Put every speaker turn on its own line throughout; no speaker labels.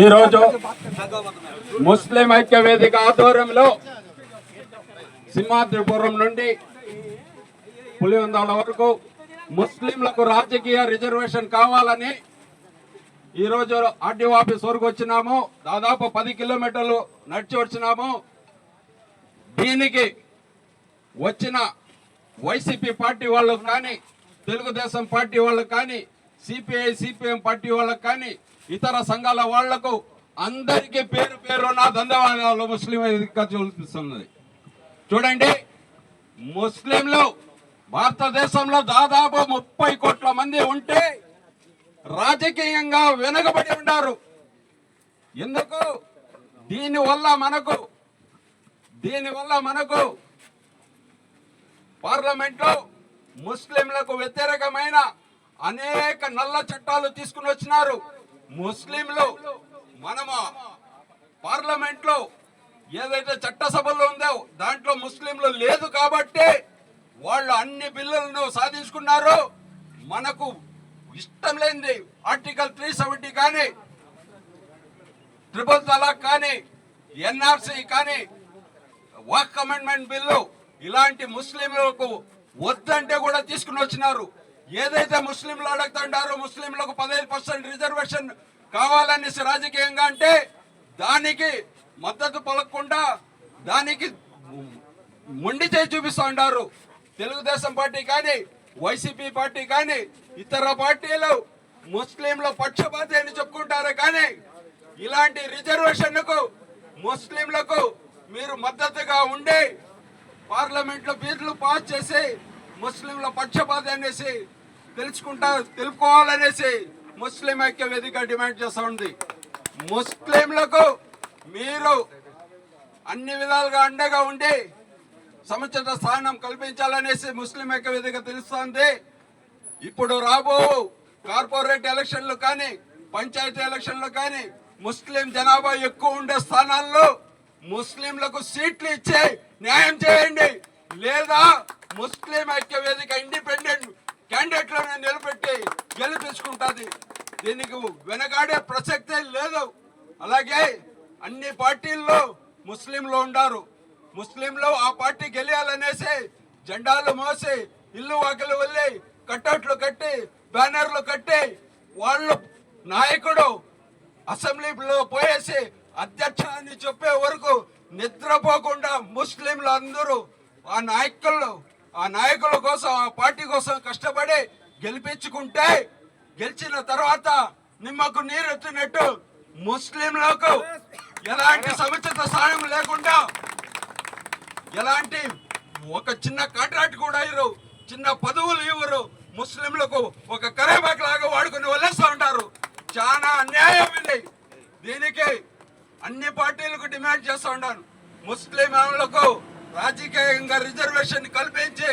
ఈరోజు ముస్లిం ఐక్య వేదిక ఆధ్వర్యంలో సింహాద్రిపురం నుండి పులివందాల వరకు ముస్లింలకు రాజకీయ రిజర్వేషన్ కావాలని ఈరోజు ఆర్డీఓ ఆఫీస్ వరకు వచ్చినాము. దాదాపు పది కిలోమీటర్లు నడిచి వచ్చినాము. దీనికి వచ్చిన వైసీపీ పార్టీ వాళ్ళకు కానీ తెలుగుదేశం పార్టీ వాళ్ళకు కానీ సిపిఐ సిపిఎం పార్టీ వాళ్ళకు కానీ ఇతర సంఘాల వాళ్ళకు అందరికీ పేరు పేరు నా ధన్యవాదాలు. ముస్లిం చూపిస్తున్నది. చూడండి ముస్లింలు భారతదేశంలో దాదాపు ముప్పై కోట్ల మంది ఉంటే రాజకీయంగా వెనుకబడి ఉన్నారు. ఎందుకు? దీనివల్ల మనకు దీనివల్ల మనకు పార్లమెంట్లో ముస్లింలకు వ్యతిరేకమైన అనేక నల్ల చట్టాలు తీసుకుని వచ్చినారు. ముస్లింలు మనము పార్లమెంట్లో ఏదైతే చట్టసభలో ఉందో దాంట్లో ముస్లింలు లేదు కాబట్టి వాళ్ళు అన్ని బిల్లులను సాధించుకున్నారు. మనకు ఇష్టం లేనిది ఆర్టికల్ త్రీ సెవెంటీ కానీ ట్రిపుల్ తలాక్ కానీ ఎన్ఆర్సి కానీ వాక్ అమెండ్మెంట్ బిల్లు ఇలాంటి ముస్లింలకు వద్దంటే కూడా తీసుకుని వచ్చినారు. ఏదైతే ముస్లింలు అడుగుతుంటారో ముస్లింలకు పదహైదు పర్సెంట్ రిజర్వేషన్ కావాలనేసి రాజకీయంగా అంటే దానికి మద్దతు పలకకుండా దానికి మొండి చేయి చూపిస్తూ ఉంటారు తెలుగుదేశం పార్టీ కానీ వైసీపీ పార్టీ కానీ ఇతర పార్టీలు ముస్లింల పక్షపాతి అని చెప్పుకుంటారు కానీ ఇలాంటి రిజర్వేషన్కు ముస్లింలకు మీరు మద్దతుగా ఉండి పార్లమెంట్లో బిల్లు పాస్ చేసి ముస్లింల పక్షపాతి అనేసి తెలుసుకుంటా తెలుపుకోవాలనేసి ముస్లిం ఐక్య వేదిక డిమాండ్ చేస్తా ఉంది. ముస్లింలకు మీరు అన్ని విధాలుగా అండగా ఉండి సముచిత స్థానం కల్పించాలనేసి ముస్లిం ఐక్య వేదిక తెలుస్తోంది ఇప్పుడు రాబో కార్పొరేట్ ఎలక్షన్లు కానీ పంచాయతీ ఎలక్షన్లు కానీ ముస్లిం జనాభా ఎక్కువ ఉండే స్థానాల్లో ముస్లింలకు సీట్లు ఇచ్చే న్యాయం చేయండి. లేదా ముస్లిం ఐక్య వేదిక ఇండి గెలిపించుకుంటుంది దీనికి వెనకాడే ప్రసక్తే లేదు. అలాగే అన్ని పార్టీల్లో ముస్లింలు ఉండారు. ముస్లింలు ఆ పార్టీ గెలియాలనేసి జెండాలు మోసి ఇల్లు వాకిలు వెళ్ళి కట్టట్లు కట్టి బ్యానర్లు కట్టి వాళ్ళు నాయకుడు అసెంబ్లీలో పోయేసి అధ్యక్ష అని చెప్పే వరకు నిద్రపోకుండా ముస్లింలు అందరూ ఆ నాయకులు ఆ నాయకుల కోసం ఆ పార్టీ కోసం కష్టపడి గెలిపించుకుంటే గెలిచిన తర్వాత నిమ్మకు నీరెత్తినట్టు ముస్లింలకు ఎలాంటి సముచిత సాయం లేకుండా ఎలాంటి ఒక చిన్న కాంట్రాక్ట్ కూడా ఇవ్వరు. చిన్న పదవులు ఇవ్వరు. ముస్లింలకు ఒక కరేబాక్ లాగా వాడుకుని వదిలేస్తూ ఉంటారు. చాలా అన్యాయం ఇది. దీనికి అన్ని పార్టీలకు డిమాండ్ చేస్తూ ఉన్నాను ముస్లింలకు రాజకీయంగా రిజర్వేషన్ కల్పించి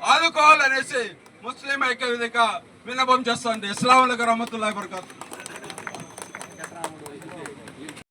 ఆదుకోవాలనేసి ముస్లిం ఐక్య వేదిక విన్నపం చేస్తుంది. ఇస్లాం రహమతుల్లాhi వరకాతు